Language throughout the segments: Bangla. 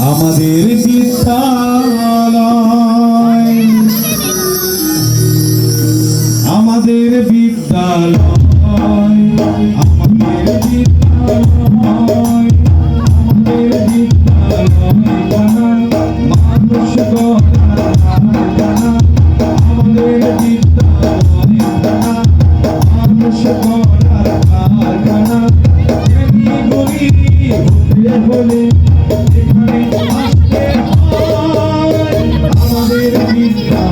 আমাদের বিদ্যালয়। আমাদের বিদ্যালয়। আমাদের বিদ্যালয়।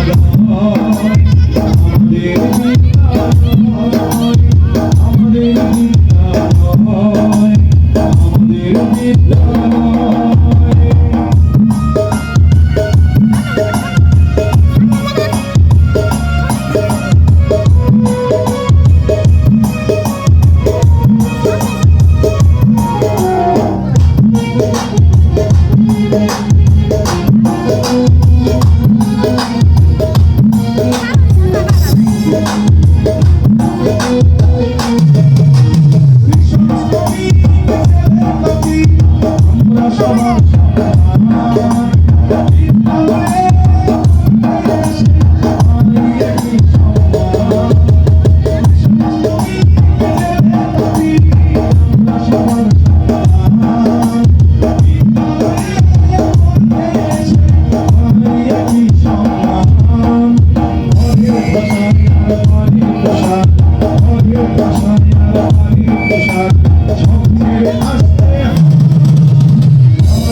বিদ্যালয় আমাদের